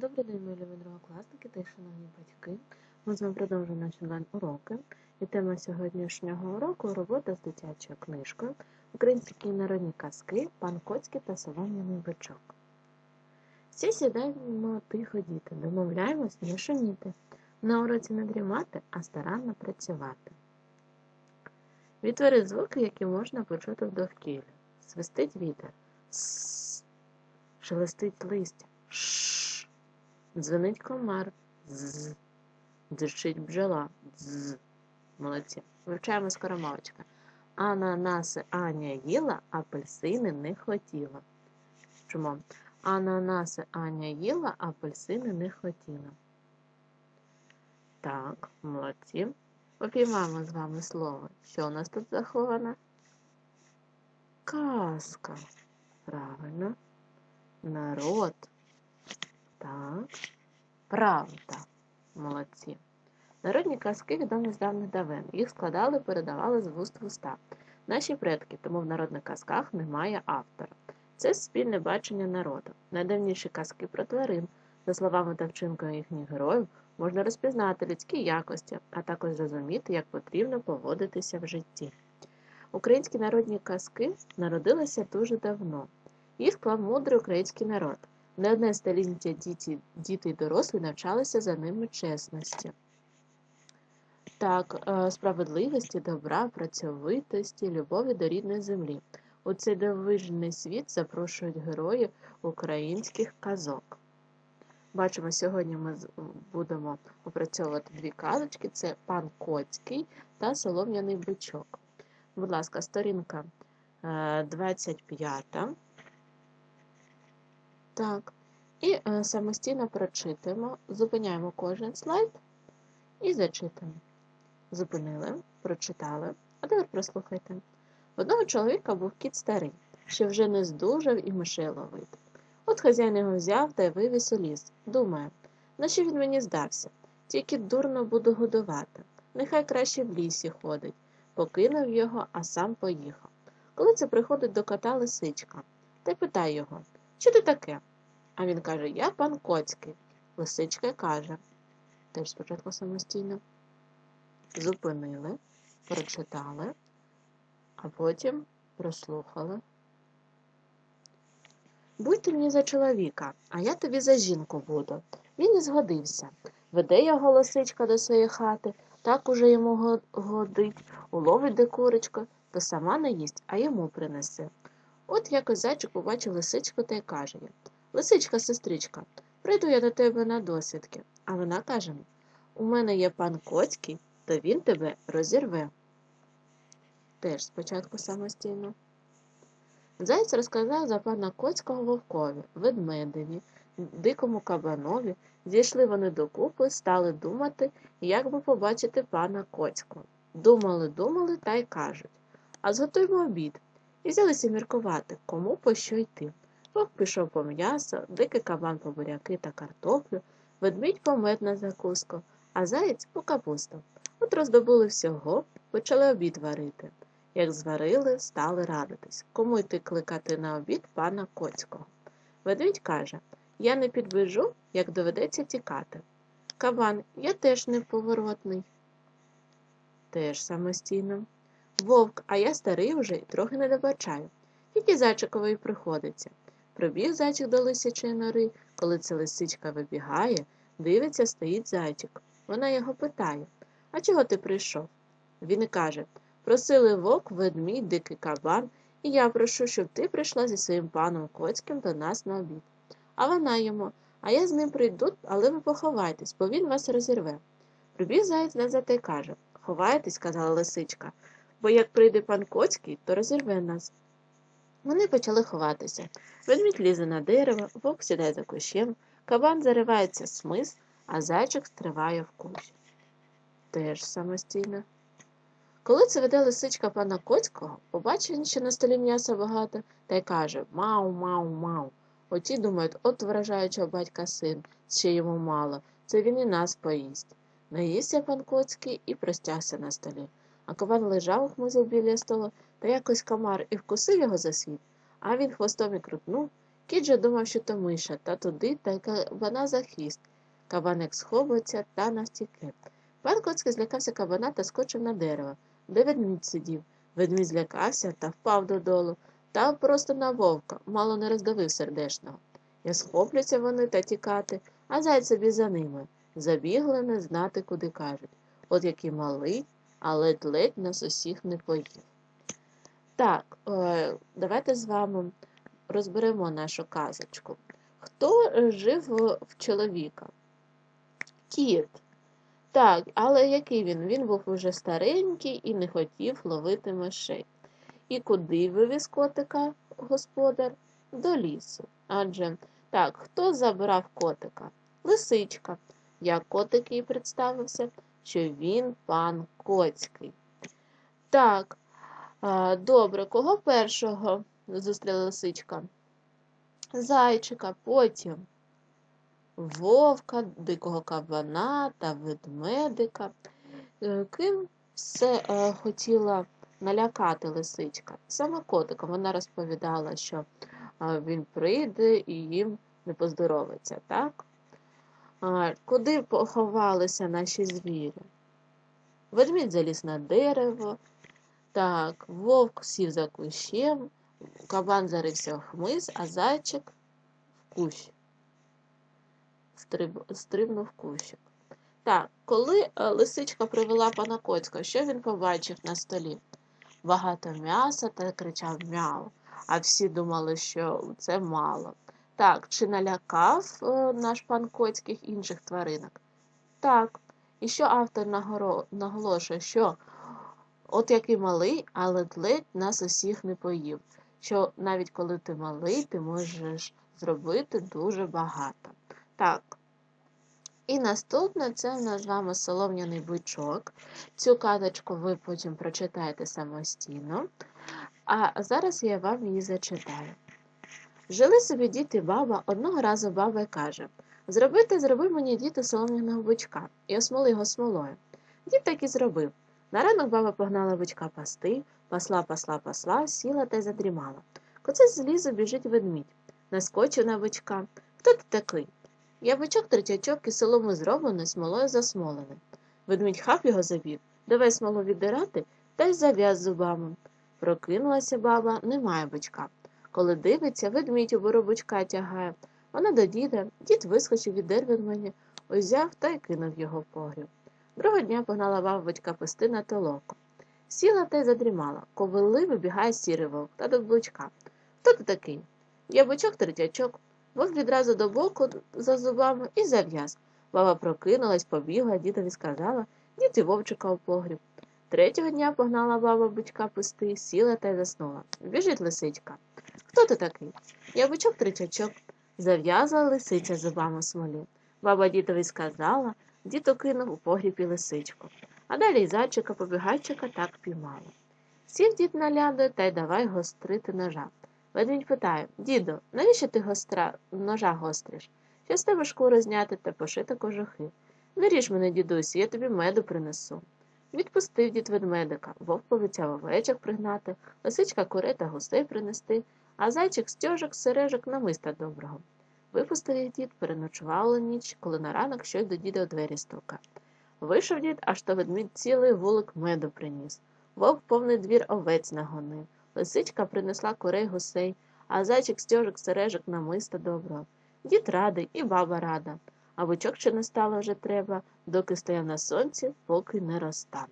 Добрий день, мої любі другокласники та шановні батьки. Ми з вами продовжуємо наші онлайн-уроки. І тема сьогоднішнього уроку робота з дитячою книжкою Українські народні казки, пан Коцький та солом'яний бичок. Всі сідаємо тихо діти, домовляємось не шуміти, на уроці не дрімати, а старанно працювати. Відтвори звуки, які можна почути в довкіллі. Свистить вітер, шелестить листя, Ш. Дзвенить комар, з. Дзирчить бджола, з. Молодці. Вивчаємо скоромовочка. Ананаси Аня їла, апельсини не хотіла. Чому? Ананаси Аня їла, апельсини не хотіла. Так, молодці. Попіймаємо з вами слово. Що у нас тут заховано? Казка. Правильно. Народ. Так. Правда. Молодці. Народні казки відомі з давних давен. Їх складали, передавали з вуст в уста. Наші предки, тому в народних казках немає автора. Це спільне бачення народу. Найдавніші казки про тварин, за словами та вчинками їхніх героїв, можна розпізнати людські якості, а також зрозуміти, як потрібно поводитися в житті. Українські народні казки народилися дуже давно. Їх склав мудрий український народ. Не одне століття діти, діти й дорослі навчалися за ними чесності. Так, е, справедливості, добра, працьовитості, любові до рідної землі. У цей дивижний світ запрошують героїв українських казок. Бачимо, сьогодні ми будемо опрацьовувати дві казочки: це пан Коцький та солом'яний бичок. Будь ласка, сторінка 25. Так. І е, самостійно прочитаємо, зупиняємо кожен слайд і зачитуємо. Зупинили, прочитали, а тепер прослухайте. Одного чоловіка був кіт старий, що вже не здужав і мишей ловив. От хазяїн його взяв та й вивіз у ліс. Думає, на що він мені здався? Тільки дурно буду годувати. Нехай краще в лісі ходить. Покинув його, а сам поїхав. Коли це приходить до кота лисичка, та й питає його, що ти таке? А він каже, я пан Коцький. Лисичка каже, теж спочатку самостійно. Зупинили, прочитали, а потім прослухали. Будь ти мені за чоловіка, а я тобі за жінку буду. Він і згодився. Веде його лисичка до своєї хати, так уже йому годить, уловить де курочка, то сама не їсть, а йому принесе. От якось зайчик побачив лисичку та й каже Лисичка, сестричка, прийду я до тебе на досвідки. А вона каже У мене є пан Коцький, то він тебе розірве. Теж спочатку самостійно. Заєць розказав за пана Коцького вовкові, ведмедеві, дикому кабанові. Зійшли вони докупи, стали думати, як би побачити пана Коцького. Думали, думали та й кажуть А зготуймо обід. І взялися міркувати, кому по що йти. Вовк пішов по м'ясо, дикий кабан по буряки та картоплю, ведмідь по мед на закуску, а заєць по капусту. От роздобули всього, почали обід варити. Як зварили, стали радитись, кому йти кликати на обід пана Коцького. Ведмідь каже Я не підбежу, як доведеться тікати. Кабан, я теж неповоротний. Теж самостійно. Вовк, а я старий уже і трохи не добачаю. Тільки зайчиковий приходиться. Прибіг зайчик до лисячої нори, коли це лисичка вибігає, дивиться, стоїть зайчик. Вона його питає А чого ти прийшов? Він каже Просили вовк, ведмідь, дикий кабан, і я прошу, щоб ти прийшла зі своїм паном Коцьким до нас на обід. А вона йому А я з ним прийду, але ви поховайтесь, бо він вас розірве. Прибіг заєць назад і каже Ховайтесь, сказала лисичка, бо як прийде пан Коцький, то розірве нас. Вони почали ховатися. Ведмідь лізе на дерево, вовк сідає за кущем, кабан заривається смис, а зайчик стриває в кущ. Теж самостійно. Коли це веде лисичка пана Коцького, побачив що на столі м'яса багато, та й каже Мау, мау, мау. Оті думають, от вражаючого батька син, ще йому мало, це він і нас поїсть. Наївся пан Коцький і простягся на столі. А кабан лежав, ухмизив біля столу, та якось комар і вкусив його за світ, а він хвостом і крутнув, Кіт же думав, що то миша, та туди та й кабана за хвіст. Кабаник схоботься та навтіки. Пан Коцький злякався кабана та скочив на дерево, де ведмідь сидів. Ведмідь злякався та впав додолу, та просто на вовка, мало не роздавив сердешного. Я схоплються вони та тікати, а зайць собі за ними. Забігли не знати, куди кажуть. От який малий, а ледь-ледь нас усіх не поїв. Так, е, давайте з вами розберемо нашу казочку. Хто жив в чоловіка? Кіт. Так, але який він? Він був уже старенький і не хотів ловити мишей. І куди вивіз котика господар? До лісу. Адже так, хто забрав котика? Лисичка. Як котик їй представився, що він пан Коцький. Так, добре, кого першого зустріла лисичка? Зайчика, потім вовка, дикого кабана та ведмедика. Е, Ким все е, хотіла налякати лисичка? Саме котиком. Вона розповідала, що е, він прийде і їм не поздоровиться, так? Куди поховалися наші звірі? Ведмідь заліз на дерево, так, вовк сів за кущем, кабан зарився в хмиз, а зайчик в кущ. Стриб... Стрибнув кущик. Так, коли е, лисичка привела пана Коцька, що він побачив на столі? Багато м'яса та кричав мяу, а всі думали, що це мало. Так, чи налякав е, наш пан Коцьких інших тваринок? Так. І що автор наголошує, що от який малий, а ледь-ледь нас усіх не поїв. Що навіть коли ти малий, ти можеш зробити дуже багато. Так. І наступне це в нас з вами солом'яний бичок. Цю казочку ви потім прочитаєте самостійно. А зараз я вам її зачитаю. Жили собі дід і баба, одного разу баба й каже Зробити, зроби мені діти солом'яного бичка і осмоли його смолою. Дід так і зробив. На ранок баба погнала бичка пасти, пасла, пасла, пасла, сіла та й задрімала. Коце з лісу біжить ведмідь. Наскочив на бичка. Хто ти такий? Я бичок третячок і солому зроблений, смолою засмолений. Ведмідь хап його завів, давай смолу віддирати та й зав'яз зубами. Прокинулася баба, немає бичка. Коли дивиться, ведмідь у боробочка тягає. Вона до діда, дід вискочив від ведмені, узяв та й кинув його в погріб. Другого дня погнала баба батька пести на толоку. Сіла та й задрімала. Ковили вибігає сірий вовк та до бичка. Хто ти такий? Я бичок третячок. Вовк відразу до боку за зубами і зав'яз. Баба прокинулась, побігла, дідові сказала, дід і вовчика у погріб. Третього дня погнала баба бичка пусти, сіла та й заснула. Біжить лисичка. Хто ти такий? Я бичок тричачок. Зав'язала лисиця зубами смолі. Баба дідові сказала, дід окинув у погрібі лисичку. А далі й зайчика побігайчика так піймала. Сів дід на ляду та й давай гострити ножа. Ведмідь питає Діду, навіщо ти гостра... ножа гостриш? Що з тебе шкуру зняти та пошити кожухи. Не ріж мене, дідусю, я тобі меду принесу. Відпустив дід ведмедика, вовк повицяв овечок пригнати, лисичка курей та гусей принести, а зайчик стьожок, сережок намиста доброго. Випустив їх дід, переночували ніч, коли на ранок щось до діда у двері стука. Вийшов дід, аж то ведмідь цілий вулик меду приніс. Вовк повний двір овець нагонив. Лисичка принесла курей гусей, а зайчик стьожок, сережок намиста доброго. Дід радий і баба рада. А бичок ще не стало вже треба, доки стояв на сонці, поки не розтанув.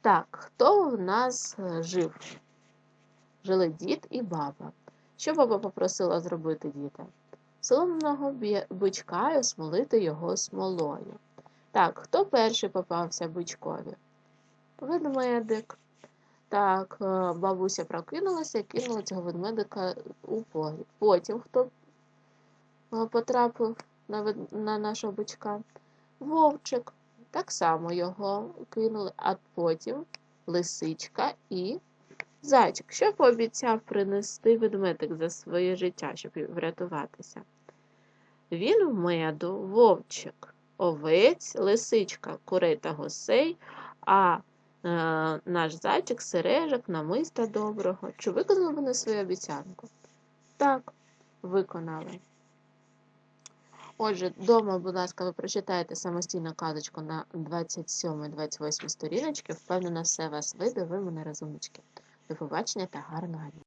Так, хто в нас е, жив? Жили дід і баба. Що баба попросила зробити діда? Соломного бичка і осмолити його смолою. Так, хто перший попався бичкові? Ведмедик. Так, е, бабуся прокинулася і кинула цього ведмедика у погріб. Потім хто потрапив на, на нашого бичка? Вовчик. Так само його кинули, а потім лисичка і зайчик. Що пообіцяв принести ведмедик за своє життя, щоб врятуватися? Він в меду, вовчик, овець, лисичка, курей та гусей, а е, наш зайчик, сережок, намиста доброго. Чи виконали вони свою обіцянку? Так, виконали. Отже, вдома, будь ласка, ви прочитаєте самостійно казочку на 27-28 сторіночки. Впевнена, все вас вийде, ви мене розумнички. До побачення та гарного дня.